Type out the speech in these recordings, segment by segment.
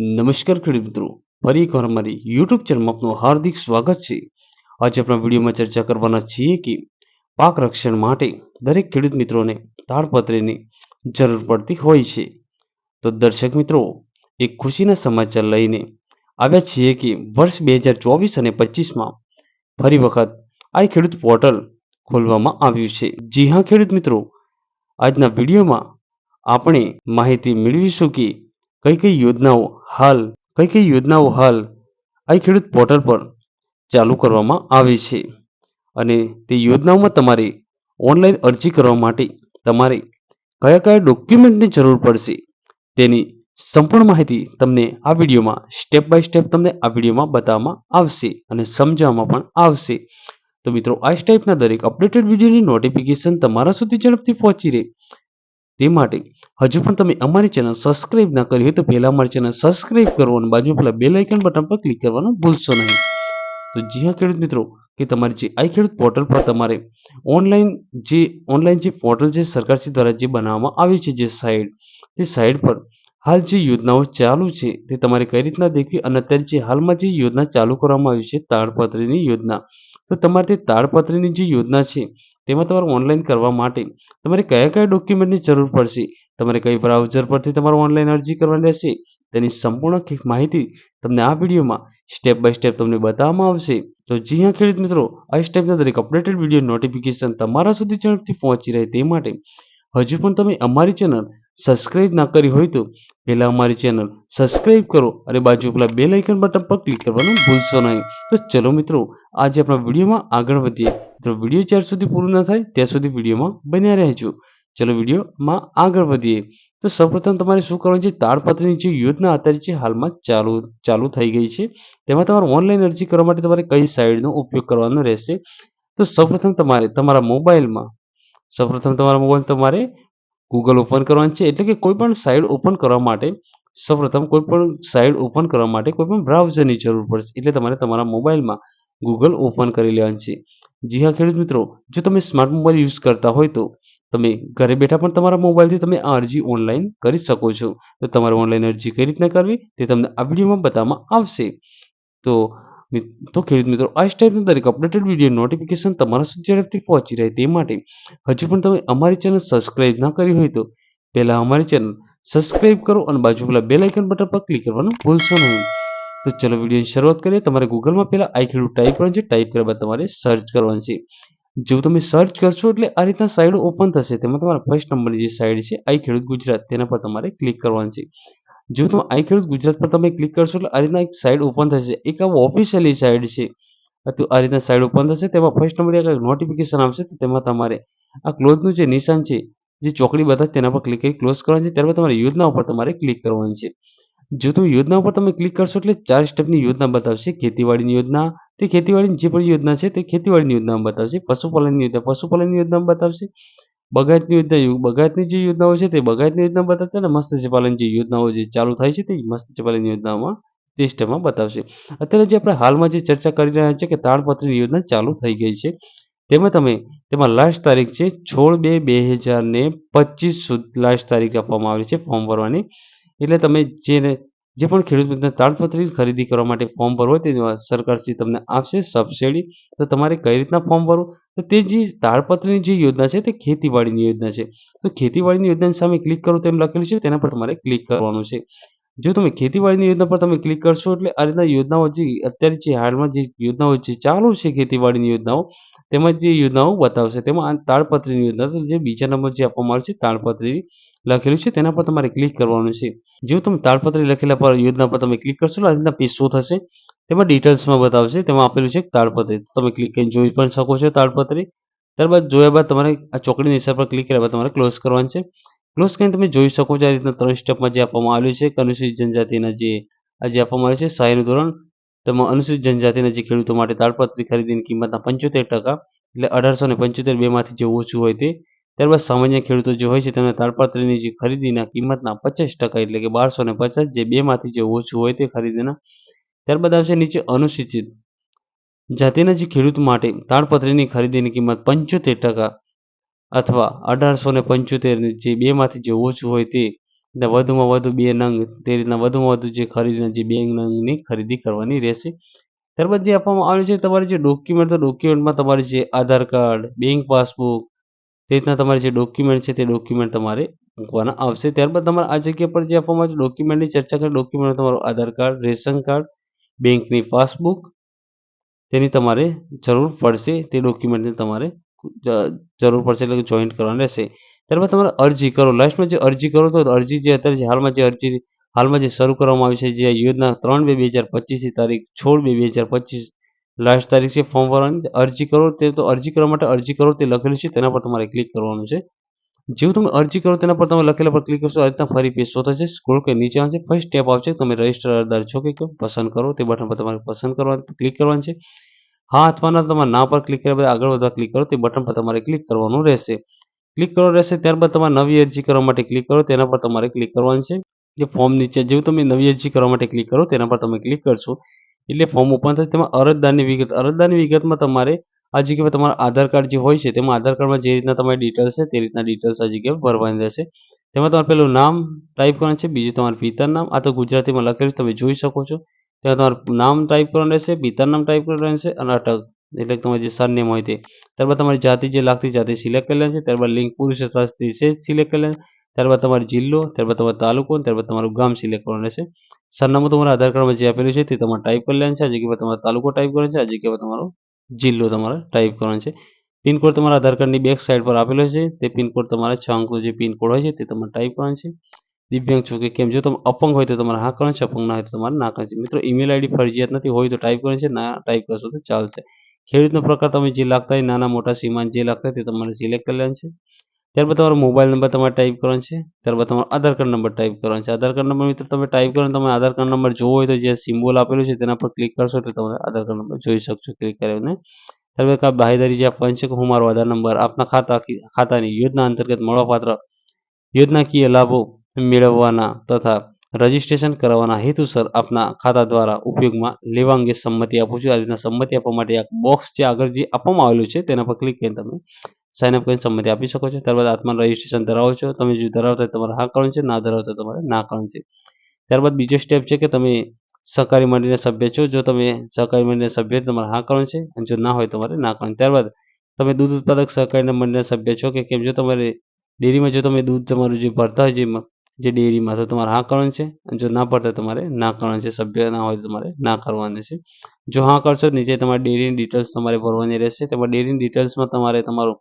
નમસ્કાર ખેડૂત મિત્રો. ફરી એકવાર અમારી યુટ્યુબ ચેનલમાં આપનું હાર્દિક સ્વાગત છે. આજે આપણા વિડીયોમાં ચર્ચા કરવાના છીએ કે પાક રક્ષણ માટે દરેક ખેડૂત મિત્રોને તાડપત્રીની જરૂર પડતી હોય છે. તો દર્શક મિત્રો, એક ખુશીના સમાચાર લઈને આવ્યા છીએ કે વર્ષ બે હજાર ચોવીસ અને પચીસમાં ફરી વખત આ ખેડૂત પોર્ટલ ખોલવામાં આવ્યું છે. જી હા, ખેડૂત મિત્રો. આજના વિડીયોમાં આપણે માહિતી મેળવીશું કે કઈ કઈ યોજનાઓ હાલ, કઈ કઈ યોજનાઓ હાલ આ ખેડૂત પોર્ટલ પર ચાલુ કરવામાં આવી છે? અને તે યોજનાઓમાં તમારે ઓનલાઈન અરજી કરવા માટે તમારે કયા કયા ડોક્યુમેન્ટની જરૂર પડશે તેની સંપૂર્ણ માહિતી તમને આ વિડીયોમાં, સ્ટેપ બાય સ્ટેપ તમને આ વિડીયોમાં બતાવવામાં આવશે અને સમજાવવામાં પણ આવશે. તો મિત્રો, આ ટાઈપના દરેક અપડેટેડ વિડીયોની નોટિફિકેશન તમારા સુધી ઝડપથી પહોંચી રહે. તે માટે હજુ પણ તમે અમારી ચેનલ સબસ્ક્રાઇબ ના કરી હોય તો પહેલાં અમારી ચેનલ સબસ્ક્રાઇબ કરો અને બાજુ પેલા બેલ આઇકન બટન પર ક્લિક કરવાનું ભૂલશો નહીં. તો જી હા, ખેડૂત મિત્રો, કે તમારી જે આઈ ખેડૂત પોર્ટલ પર તમારે ઓનલાઈન જે ઓનલાઈન જે પોર્ટલ છે સરકારશ્રી દ્વારા જે બનાવવામાં આવી છે જે સાઇટ તે સાઇટ પર હાલ જે યોજનાઓ ચાલુ છે, તે તમારે કઈ રીતના દેખવી અને અત્યારે જે હાલમાં જે યોજના ચાલુ કરવામાં આવી છે, તાડપત્રીની યોજના. તો તમારે તે તાડપત્રીની જે યોજના છે તેમાં તમારે ઓનલાઈન કરવા માટે તમારે કયા કયા ડોક્યુમેન્ટની જરૂર પડશે? તમારે કઈ બ્રાઉઝર પરથી તમારે ઓનલાઈન અરજી કરવાની રહેશે? તેની સંપૂર્ણ માહિતી તમને આ વિડીયોમાં સ્ટેપ બાય સ્ટેપ તમને બતાવવામાં આવશે. તો જી હા, ખેડૂત મિત્રો, આ સ્ટેપના દરેક અપડેટેડ વીડિયો નોટિફિકેશન તમારા સુધી ઝડપથી પહોંચી રહે તે માટે હજુ પણ તમે અમારી ચેનલ સબસ્ક્રાઇબ ના કરી હોય તો પહેલા અમારી ચેનલ સબસ્ક્રાઇબ કરો અને બાજુ પેલા બે લાઇકન બટન પર ક્લિક કરવાનું ભૂલશો નહીં. તો ચલો મિત્રો, આજે આપણા વિડીયોમાં આગળ વધીએ. તો વીડિયો ચાર સુધી પૂરું ન થાય, ત્યાં સુધી વિડીયોમાં બન્યા રહેજો. ચલો વિડીયોમાં આગળ વધીએ. તો સૌપ્રથમ તમારે શું કરવાનું છે? તાડપત્રની જે યોજના અત્યારે છે, હાલમાં ચાલુ ચાલુ થઈ ગઈ છે. તેમાં તમારે ઓનલાઈન અરજી કરવા માટે તમારે કઈ સાઇડનો ઉપયોગ કરવાનો રહેશે? તો સૌપ્રથમ તમારે તમારા મોબાઈલમાં સૌપ્રથમ તમારા મોબાઈલ તમારે ગૂગલ ઓપન કરવાની છે એટલે કે કોઈ પણ સાઇટ ઓપન કરવા માટે સૌપ્રથમ કોઈ પણ સાઇટ ઓપન કરવા માટે કોઈ પણ બ્રાઉઝરની જરૂર પડશે. એટલે તમારે તમારા મોબાઈલમાં ગૂગલ ઓપન કરી લેવાનું છે. જી હા ખેડૂત મિત્રો, જો તમે સ્માર્ટ મોબાઈલ યુઝ કરતા હોય તો તમે ઘરે બેઠા પણ તમારા મોબાઈલથી તમે આ અરજી ઓનલાઈન કરી શકો છો. તો તમારે ઓનલાઈન અરજી કઈ રીતના કરવી? તે તમને આ વિડીયોમાં બતાવવામાં આવશે. તો તો ખેડૂત મિત્રો, આ ટાઈપના દરેક અપડેટેડ વીડિયો નોટિફિકેશન તમારા સુધી ઝડપથી પહોંચી રહે તે માટે હજુ પણ તમે અમારી ચેનલ સબસ્ક્રાઇબ ના કરી હોય તો પહેલાં અમારી ચેનલ સબસ્ક્રાઇબ કરો અને બાજુ પેલા બેલ આઇકન બટન પર ક્લિક કરવાનું ભૂલશો નહીં. તો ચલો વિડીયોની શરૂઆત કરીએ. તમારે ગૂગલમાં પહેલાં આઈ ખેડૂત ટાઈપ કરવાનું છે. ટાઈપ કર્યા બાદ તમારે સર્ચ કરવાનું છે. જેવું તમે સર્ચ કરશો એટલે આ રીતના સાઇડ ઓપન થશે. તેમાં તમારા ફર્સ્ટ નંબરની જે સાઇડ છે આઈ ખેડૂત ગુજરાત, તેના પર તમારે ક્લિક કરવાનું છે. જો તમે આઈ ખેડૂત ગુજરાત પર તમે ક્લિક કરશો એટલે આ રીતના એક સાઇડ ઓપન થશે. એક આ ઓફિશિયલી સાઇડ છે. તો આ રીતના સાઇડ ઓપન થશે. તેમાં ફર્સ્ટ નંબર એક નોટિફિકેશન આવશે. તો તેમાં તમારે આ ક્લોઝનું જે નિશાન છે, જે ચોકડી બતાવે તેના પર ક્લિક કરી ક્લોઝ કરવાની છે. ત્યારબાદ તમારે યોજના ઉપર તમારે ક્લિક કરવાની છે. જો તમે યોજના ઉપર તમે ક્લિક કરશો એટલે ચાર સ્ટેપની યોજના બતાવશે. ખેતીવાડીની યોજના, તે ખેતીવાડીની જે પણ યોજના છે, તે ખેતીવાડીની યોજના બતાવશે. પશુપાલનની યોજના પશુપાલનની યોજના બતાવશે. બગાયતની યોજના બગાયતની જે યોજનાઓ છે તે બગાયતની યોજના બતાવશે અને મત્સ્યપાલન જે યોજનાઓ જે ચાલુ થાય છે તે મત્સ્ય પાલન યોજનામાં ટેસ્ટમાં બતાવશે. અત્યારે જે આપણે હાલમાં જે ચર્ચા કરી રહ્યા છીએ કે તાડપત્રીની યોજના ચાલુ થઈ ગઈ છે, તેમાં તમે, તેમાં લાસ્ટ તારીખ છે છોળ બે બે હજાર ને પચીસ લાસ્ટ તારીખ આપવામાં આવી છે ફોર્મ ભરવાની. એટલે તમે જેને જે પણ ખેડૂત મિત્ર તાડપત્રી ખરીદી કરવા માટે ફોર્મ ભરવું હોય તે સરકારશ્રી તમને આપશે સબસિડી તો તમારે કઈ રીતના ફોર્મ ભરવું? તો તે જે તાડપત્રીની જે યોજના છે, તે ખેતીવાડીની યોજના છે. તો ખેતીવાડીની યોજનાની સામે ક્લિક કરો તેમ લખેલું છે, તેના પર તમારે ક્લિક કરવાનું છે. જો તમે ખેતીવાડીની યોજના પર તમે ક્લિક કરશો, એટલે આ રીતના યોજનાઓ જે અત્યારે જે હાલમાં જે યોજનાઓ જે ચાલુ છે ખેતીવાડીની યોજનાઓ, તેમાં જે યોજનાઓ બતાવશે, તેમાં તાળપત્રીની યોજના જે બીજા નંબર જે આપવામાં આવે છે, તાડપત્રી. લખેલું છે, તેના પર તમારે ક્લિક કરવાનું છે. જો તમે તાડપત્રી લખેલા પર યોજના પર તમે ક્લિક કરશો આ રીતના પેજ શો થશે. તેમાં ડિટેલ્સમાં બતાવશે, તેમાં આપેલું છે તાડપત્રી. તમે ક્લિક કરીને જોઈ પણ શકો છો તાડપત્રી. ત્યારબાદ જોયા બાદ તમારે આ ચોકડી નિશાન પર ક્લિક કર્યા બાદ તમારે ક્લોઝ કરવાનું છે. ક્લોઝ કરીને તમે જોઈ શકો છો આ રીતના ત્રણ સ્ટેપમાં જે આપવામાં આવ્યું છે કે અનુસૂચિત જનજાતિના જે, આ જે આપવામાં આવ્યું છે સહાયનું ધોરણ. તેમાં અનુસૂચિત જનજાતિના જે ખેડૂતો માટે તાડપત્રી ખરીદીની કિંમતના પંચોતેર ટકા, એટલે અઢારસો ને પંચોતેર બેમાંથી જે ઓછું હોય તે ત્યારબાદ સામાન્ય ખેડૂતો જે હોય છે તેમને તાડપત્રીની જે ખરીદીના કિંમતના પચાસ ટકા એટલે કે બારસો ને પચાસ જે બેમાંથી જે ઓછું હોય તે ખરીદીના ત્યારબાદ આવશે નીચે અનુસૂચિત. જાતિના જે ખેડૂત માટે તાડપત્રીની ખરીદીની કિંમત પંચોતેર ટકા અથવા અઢારસો ને પંચોતેર જે બેમાંથી જે ઓછું હોય તે વધુમાં વધુ બે નંગ તે રીતના વધુમાં વધુ જે ખરીદીના જે બે નંગની ખરીદી કરવાની રહેશે. ત્યારબાદ જે આપવામાં આવ્યું છે તમારે જે ડોક્યુમેન્ટ તો ડોક્યુમેન્ટમાં તમારે જે આધાર કાર્ડ બેંક પાસબુક તે રીતના તમારે જે ડોક્યુમેન્ટ છે તે ડોક્યુમેન્ટ તમારે મૂકવાના આવશે. ત્યારબાદ તમારે આ જગ્યા પર જે આપવામાં આવે ડોક્યુમેન્ટની ચર્ચા કરે. ડોક્યુમેન્ટ તમારું આધાર કાર્ડ, રેશન કાર્ડ બેંકની પાસબુક તેની તમારે જરૂર પડશે. તે ડોક્યુમેન્ટની તમારે જરૂર પડશે એટલે જોઈન્ટ કરવાનું રહેશે. ત્યારબાદ તમારે અરજી કરો. લાસ્ટમાં જે અરજી કરો તો અરજી જે અત્યારે હાલમાં જે અરજી, હાલમાં જે શરૂ કરવામાં આવી છે, જે યોજના ત્રણ બે બે હજાર પચીસની તારીખ, છોડ બે બે હજાર પચીસ લાસ્ટ તારીખ છે ફોર્મ ભરવાની. અરજી કરો તે તો અરજી કરવા માટે અરજી કરો તે લખેલું છે, તેના પર તમારે ક્લિક કરવાનું છે. જેવું તમે અરજી કરો તેના પર તમે લખેલા પર ક્લિક કરશો આ રીતના ફરી પેજ શો થશે. સ્ક્રોલ કે નીચે આવશે ફર્સ્ટ સ્ટેપ આવશે, તમે રજિસ્ટર અરજદાર છો કે પસંદ કરો. તે બટન પર તમારે પસંદ કરવા ક્લિક કરવાનું છે. હા અથવા તમારા ના પર ક્લિક કર્યા બાદ આગળ વધવા ક્લિક કરો. તે બટન પર તમારે ક્લિક કરવાનું રહેશે. ક્લિક કરવાનું રહેશે, ત્યારબાદ તમારે નવી અરજી કરવા માટે ક્લિક કરો. તેના પર તમારે ક્લિક કરવાનું છે. જે ફોર્મ નીચે, જેવું તમે નવી અરજી કરવા માટે ક્લિક કરો, તેના પર તમે ક્લિક કરશો. એટલે ફોર્મ ઓપન થશે, તેમાં અરજદારની વિગત, અરજદારની વિગતમાં તમારે આ જગ્યાએ તમારા આધાર કાર્ડ જે હોય છે, તેમાં આધાર કાર્ડમાં જે રીતના તમારી ડિટેલ્સ છે, તે રીતના ડિટેલ્સ આ જગ્યાએ ભરવાની રહેશે. તેમાં તમારે પેલું નામ ટાઈપ કરવાનું છે, બીજું તમારું પિતાનું નામ, આ તો ગુજરાતીમાં લખેલું તમે જોઈ શકો છો. તેમાં તમારું નામ ટાઈપ કરવાનું રહેશે, પિતાનું નામ ટાઈપ કરવાનું રહેશે અને અટક, એટલે તમારું જે સરનેમ હોય તે. ત્યારબાદ તમારી જાતિ જે લાગતી જાતિ સિલેક્ટ કરી લેવાની છે, ત્યારબાદ લિંક પુરુષ છે સિલેક્ટ કરી લેવાની ત્યારબાદ તમારો જિલ્લો, ત્યારબાદ તમારો તાલુકો ત્યારબાદ તમારું ગામ સિલેક્ટ કરવાનું રહેશે. સરનામું તમારા આધાર કાર્ડમાં જે આપેલું છે તે તમારે ટાઈપ કરી લેવાનું છે. આ જગ્યા તમારો તાલુકો ટાઈપ કરવાનો છે, આ જગ્યા તમારો જિલ્લો તમારે ટાઈપ કરવાનો છે. પિનકોડ તમારા આધાર કાર્ડની બેક સાઈડ પર આપેલો છે, તે પિનકોડ તમારે છ અંકનો જે પિનકોડ હોય છે તે તમારે ટાઈપ કરવાનો છે. દિવ્યાંગ છો કે કેમ, જો તમે અપંગ હોય તો તમારે હા કરવાનું છે, અપંગ ના હોય તો તમારે ના કરવાનું છે. મિત્રો ઈમેલ આઈડી ફરજિયાત નથી, હોય તો ટાઈપ કરવાનું છે, ના ટાઈપ કરશો તો ચાલશે. ખેડૂતનો પ્રકાર તમે જે લાગતા હોય નાના મોટા સીમાન જે લાગતા હોય તે તમારે સિલેક્ટ કરી લેવાનું છે. ત્યારબાદ તમારો મોબાઈલ નંબર તમારે ટાઈપ કરવાનો છે. ત્યારબાદ તમારો આધાર કાર્ડ નંબર ટાઈપ કરવાનો છે. આધાર કાર્ડ નંબર મિત્રો તમે ટાઈપ કરો તમે આધાર કાર્ડ નંબર જોવો હોય તો જે સિમ્બોલ આપેલું છે તેના પર ક્લિક કરશો એટલે તમે આધાર કાર્ડ નંબર જોઈ શકશો ક્લિક કરીને. ત્યારબાદ આ બાહેદારી જે આપવાની છે કે હું મારો આધાર નંબર આપના ખાતા ખાતાની યોજના અંતર્ગત મળવાપાત્ર યોજનાકીય લાભો મેળવવાના તથા રજીસ્ટ્રેશન કરાવવાના હેતુસર આપના ખાતા દ્વારા ઉપયોગમાં લેવા અંગે સંમતિ આપું છું. આ રીતના સંમતિ આપવા માટે એક બોક્સ જે આગળ જે આપવામાં આવેલું છે તેના પર ક્લિક કરીને તમે સાઇન અપ કરીને સંમતિ આપી શકો છો. ત્યારબાદ આત્મા રજિસ્ટ્રેશન ધરાવો છો. તમે જો ધરાવતા હોય તમારે હા કરવાનું છે, ના ધરાવતા તમારે ના કરવાનું છે. ત્યારબાદ બીજો સ્ટેપ છે કે તમે સહકારી મંડળીના સભ્ય છો. જો તમે સહકારી મંડળીના સભ્ય તમારે હા કરવાનું છે અને જો ના હોય તમારે ના કરવાનું. ત્યારબાદ તમે દૂધ ઉત્પાદક સહકારીના મંડળીના સભ્ય છો કે કેમ? જો તમારે ડેરીમાં જો તમે દૂધ તમારું જે ભરતા હોય જે જે ડેરીમાં તો તમારે હા કરવાનું છે અને જો ના પડતા તમારે ના કરવાનું છે. સભ્ય ના હોય તો તમારે ના કરવાનું છે. જો હા કરશો નીચે તમારી ડેરીની ડિટેલ્સ તમારે ભરવાની રહેશે. તેમાં ડેરીની ડિટેલ્સમાં તમારે તમારું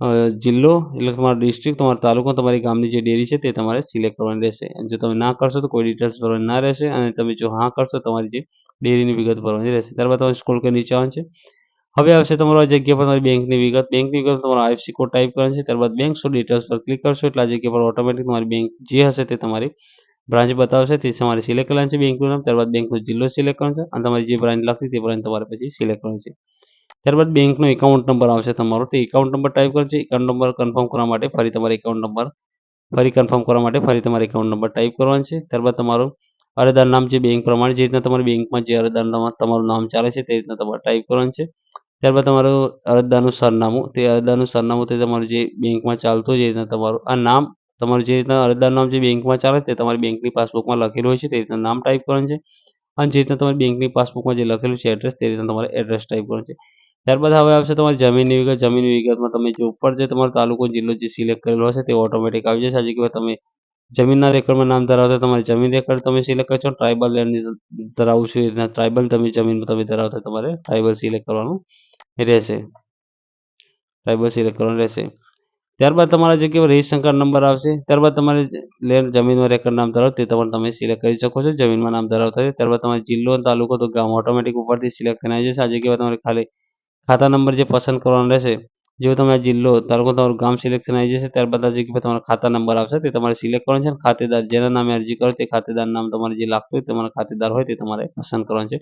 જિલ્લો, એટલે તમારો ડિસ્ટ્રિક્ટ તમારો તાલુકો, તમારી ગામની જે ડેરી છે તે તમારે સિલેક્ટ કરવાની રહેશે. જો તમે ના કરશો તો કોઈ ડિટેલ્સ ભરવાની ના રહેશે અને તમે જો હા કરશો તમારી જે ડેરીની વિગત ભરવાની રહેશે. ત્યારબાદ તમારે સ્ક્રોલ કરી નીચે આવવાનું છે. હવે આવશે તમારો આ જગ્યા પર તમારી બેંકની વિગત. બેંકની વિગત તમારો આઈએફસી કોડ ટાઈપ કરવાનો છે. ત્યારબાદ બેંક શો ડિટેલ્સ પર ક્લિક કરશો એટલે આ જગ્યા પર ઓટોમેટિક તમારી બેંક જે હશે તે તમારી બ્રાન્ચ બતાવશે. તે તમારે સિલેક્ટ કરવાનું છે બેંકનું નામ. ત્યારબાદ બેંકનો જિલ્લો સિલેક્ટ કરવાનો છે. અને તમારી જે બ્રાન્ચ લાગતી તે બ્રાન્ચ તમારે પછી સિલેક્ટ કરવાની છે. ત્યારબાદ બેંકનો એકાઉન્ટ નંબર આવશે તમારો. તે એકાઉન્ટ નંબર ટાઈપ કરજો. એકાઉન્ટ નંબર કન્ફર્મ કરવા માટે ફરી તમારે એકાઉન્ટ નંબર, ફરી કન્ફર્મ કરવા માટે ફરી તમારે એકાઉન્ટ નંબર ટાઈપ કરવાનો છે. ત્યારબાદ તમારું અરજદાર નામ જે બેંક પ્રમાણે જે રીતના તમારી બેંકમાં જે અરજદાર તમારું નામ ચાલે છે તે રીતના તમારે ટાઈપ કરવાનું છે. ત્યારબાદ તમારું અરજદારનું સરનામું, તે અરજદારનું સરનામું તે તમારું જે બેંકમાં ચાલતું હોય જે રીતના તમારું, આ નામ તમારું જે રીતના અરજદાર નામ જે બેંકમાં ચાલે તે તમારી બેંકની પાસબુકમાં લખેલું હોય છે તે રીતના નામ ટાઈપ કરવાનું છે. અને જે રીતના તમારી બેંકની પાસબુકમાં જે લખેલું છે એડ્રેસ તે રીતના તમારે એડ્રેસ ટાઈપ કરવાનું છે. ત્યારબાદ હવે આવશે તમારી જમીનની વિગત. જમીનની વિગતમાં તમે જે ઉપર જે તમારો તાલુકો, જિલ્લો જે સિલેક્ટ કરેલો હશે, તે ઓટોમેટિક આવી જશે. આ જગ્યાએ તમે જમીનના રેકર્ડમાં નામ ધરાવતા તમારી જમીન રેકર્ડ તમે સિલેક્ટ કરશો ટ્રાઇબલ લેન્ડની ધરાવું છું એ રીતના ટ્રાઇબલ તમે જમીનમાં તમે ધરાવતા તમારે ટ્રાઇબલ સિલેક્ટ કરવાનું રહેશે. ટ્રાઇબલ સિલેક્ટ કરવાનું રહેશે. ત્યારબાદ તમારા જે કહેવાય રેશન કાર્ડ નંબર આવશે. ત્યારબાદ તમારે લેન્ડ જમીનમાં રેકર્ડ નામ ધરાવો તે તમારે તમે સિલેક્ટ કરી શકો છો. જમીનમાં નામ ધરાવતા ત્યારબાદ તમારે જિલ્લો અને તાલુકો તો ગામ ઓટોમેટિક ઉપરથી સિલેક્ટ થઈને આવી જશે. આજે જગ્યા તમારે ખાલી ખાતા નંબર જે પસંદ કરવાનો રહેશે, જો તમે જિલ્લો તાલુકો તમારું ગામ સિલેક્શન આવી જશે, ત્યારબાદ આ જગ્યા પર તમારો ખાતા નંબર આવશે, તે તમારે સિલેક્ટ કરવાનો છે ખાતેદાર જેના નામે અરજી કરો તે ખાતેદાર નામ તમારે જે લાગતું હોય તમારા ખાતેદાર હોય તે તમારે પસંદ કરવાનું છે.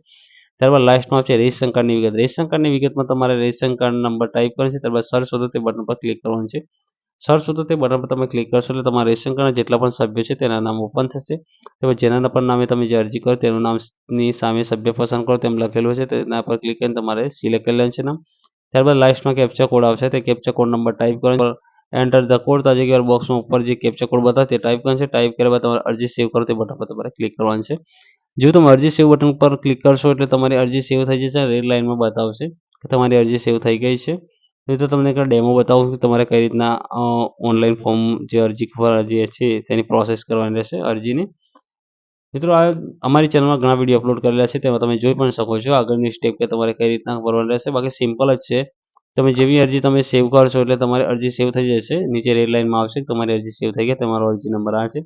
ત્યારબાદ લાસ્ટમાં આવશે રેશન કાર્ડની વિગત. રેશન કાર્ડની વિગતમાં તમારે રેશન કાર્ડ નંબર ટાઈપ કરવાનો છે, ત્યારબાદ સર્ચ શોધો તે બટન પર ક્લિક કરવાનું છે. સર્ચ તો તે બટન પર તમે ક્લિક કરશો એટલે તમારા રેશન કાર્ડના જેટલા પણ સભ્યો છે તેના નામ ઓપન થશે. તેમજ જેના પણ નામે તમે જે અરજી કરો તેનું નામની સામે સભ્ય પસંદ કરો તેમ લખેલું છે તેના પર ક્લિક કરીને તમારે સિલેક્ટ કરી લેવાનું છે નામ. ત્યારબાદ લાસ્ટમાં કેપ્ચા કોડ આવશે તે કેપ્ચા કોડ નંબર ટાઈપ કરો. એન્ટર ધ કોડ તો આ બોક્સમાં ઉપર જે કેપ્ચા કોડ બતાવે તે ટાઈપ કરશે ટાઈપ કર્યા બાદ તમારે અરજી સેવ કરો તે બટન પર તમારે ક્લિક કરવાનું છે. જો તમે અરજી સેવ બટન પર ક્લિક કરશો એટલે તમારી અરજી સેવ થઈ જશે રેડ લાઇનમાં બતાવશે કે તમારી અરજી સેવ થઈ ગઈ છે. મિત્રો તમને એક ડેમો બતાવું કે તમારે કઈ રીતના ઓનલાઈન ફોર્મ જે અરજી પર અરજી છે, તેની પ્રોસેસ કરવાની રહેશે અરજીની. મિત્રો, આ અમારી ચેનલમાં ઘણા વીડિયો અપલોડ કરેલા છે, તેમાં તમે જોઈ પણ શકો છો આગળની સ્ટેપ કે તમારે કઈ રીતના ભરવાની રહેશે. બાકી સિમ્પલ જ છે. તમે જેવી અરજી તમે સેવ કરશો એટલે તમારી અરજી સેવ થઈ જશે. નીચે રેડ લાઇનમાં આવશે તમારી અરજી સેવ થઈ ગઈ તમારો અરજી નંબર આ છે.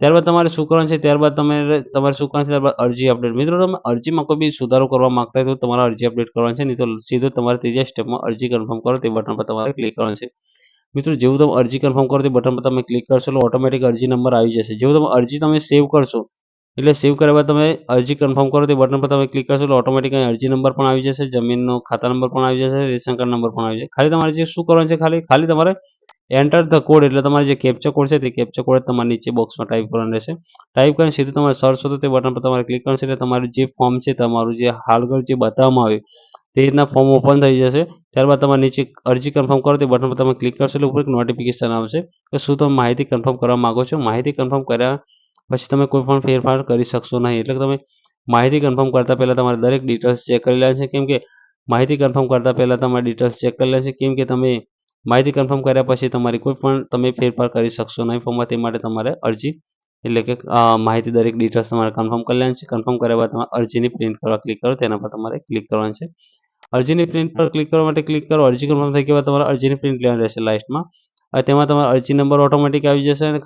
ત્યારબાદ તમારે શું કરવાનું છે? ત્યારબાદ તમે તમારે શું કરવાનું છે? ત્યારબાદ અરજી અપડેટ મિત્રો, તમે અરજીમાં કોઈ બી સુધારો કરવા માંગતા હોય તો તમારે અરજી અપડેટ કરવાની છે, નહીં તો સીધો તમારે ત્રીજા સ્ટેપમાં અરજી કન્ફર્મ કરો, તે બટન પર તમારે ક્લિક કરવાનું છે. મિત્રો, જેવું તમે અરજી કન્ફર્મ કરો, તે બટન પર તમે ક્લિક કરશો, એટલે ઓટોમેટિક અરજી નંબર આવી જશે. જેવું તમે અરજી તમે સેવ કરશો, એટલે સેવ કર્યા બાદ તમે અરજી કન્ફર્મ કરો, તે બટન પર તમે ક્લિક કરશો, એટલે ઓટોમેટિક અરજી નંબર પણ આવી જશે, જમીનનો ખાતા નંબર પણ આવી જશે, રેશન કાર્ડ નંબર પણ આવી જશે. ખાલી તમારે જે શું કરવાનું છે? ખાલી ખાલી તમારે એન્ટર ધ કોડ એટલે તમારે જે કેપ્ચર કોડ છે તે કેપ્ચર કોડ તમારે નીચે બોક્સમાં ટાઈપ કરવાનો રહેશે. ટાઈપ કરીને સીધું તમારે સર્ચ હતો તે બટન પર તમારે ક્લિક કરશે એટલે તમારું જે ફોર્મ છે, તમારું જે હાલગળ જે બતાવવામાં આવ્યું, તે રીતના ફોર્મ ઓપન થઈ જશે. ત્યારબાદ તમારે નીચે અરજી કન્ફર્મ કરો, તે બટન પર તમે ક્લિક કરશો એટલે ઉપર એક નોટિફિકેશન આવશે કે શું તમે માહિતી કન્ફર્મ કરવા માગો છો. માહિતી કન્ફર્મ કર્યા પછી તમે કોઈ પણ ફેરફાર કરી શકશો નહીં. એટલે તમે માહિતી કન્ફર્મ કરતાં પહેલાં તમારે દરેક ડિટેલ્સ ચેક કરી લેવાની છે. કેમ કે માહિતી કન્ફર્મ કરતાં પહેલાં તમારે ડિટેલ્સ ચેક કરી લેવાની છે. કેમ કે તમે માહિતી કન્ફર્મ કર્યા પછી તમારી કોઈ પણ તમે ફેરફાર કરી શકશો નહીં. ફોર્મમાં તે માટે તમારે અરજી, એટલે કે માહિતી દરેક ડિટેલ્સ તમારે કન્ફર્મ કરી લેવાની છે. કન્ફર્મ કર્યા બાદ તમારે અરજીની પ્રિન્ટ કરવા ક્લિક કરો, તેના પર તમારે ક્લિક કરવાનું છે. અરજીની પ્રિન્ટ પર ક્લિક કરવા માટે ક્લિક કરો. અરજી કન્ફર્મ થઈ ગયા બાદ તમારે અરજીની પ્રિન્ટ લેવાની રહેશે લાસ્ટમાં તેમાં તમારો અરજી નંબર ઓટોમેટિક આવી જશે અને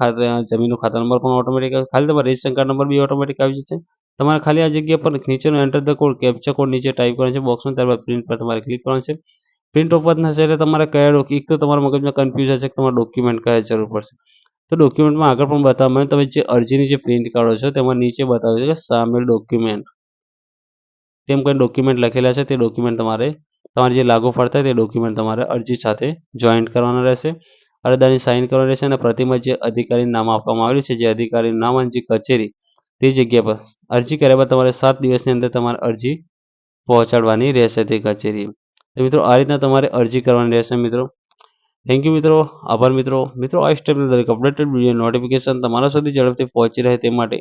જમીનનો ખાતા નંબર પણ ઓટોમેટિક ખાલી તમારે રેશન કાર્ડ નંબર બી ઓટોમેટિક આવી જશે. તમારે ખાલી આ જગ્યા પર નીચેનો enter the code captcha code નીચે ટાઈપ કરવાનો છે. બોક્સમાં ત્યારબાદ પ્રિન્ટ પર તમારે ક્લિક કરવાનું છે. પ્રિન્ટ ઓપન થશે એટલે તમારે કયા એક તો તમારા મગજમાં કન્ફ્યુઝ હશે કે તમારે ડોક્યુમેન્ટ કયા જરૂર પડશે. તો ડોક્યુમેન્ટમાં આગળ પણ બતાવવામાં તમે જે અરજીની જે પ્રિન્ટ કાઢો છો તેમાં નીચે બતાવે છે કે સામેલ ડોક્યુમેન્ટ તેમ કોઈ ડોક્યુમેન્ટ લખેલા છે, તે ડોક્યુમેન્ટ તમારે તમારે જે લાગુ પડતા તે ડોક્યુમેન્ટ તમારે અરજી સાથે જોઈન્ટ કરવાના રહેશે. અરજદારની સાઇન કરવાની રહેશે અને પ્રતિમાં જે અધિકારીનું નામ આપવામાં આવેલું છે, જે અધિકારીનું નામ અને જે કચેરી, તે જગ્યા પર અરજી કર્યા બાદ તમારે સાત દિવસની અંદર તમારે અરજી પહોંચાડવાની રહેશે તે કચેરી તો મિત્રો, આ રીતના તમારે અરજી કરવાની રહેશે મિત્રો. થેન્ક યુ મિત્રો. આભાર મિત્રો. મિત્રો, આ સ્ટેપની દરેક અપડેટેડ વીડિયો નોટિફિકેશન તમારા સુધી ઝડપથી પહોંચી રહે તે માટે.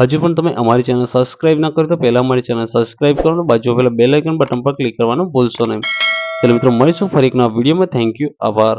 હજુ પણ તમે અમારી ચેનલ સબસ્ક્રાઇબ ના કરો તો પહેલાં અમારી ચેનલ સબસ્ક્રાઇબ કરો બાજુ પહેલાં બેલ આઇકન બટન પર ક્લિક કરવાનું ભૂલશો નહીં. ચલો મિત્રો, મળીશું ફરી એક વિડીયોમાં થેન્ક યુ આભાર.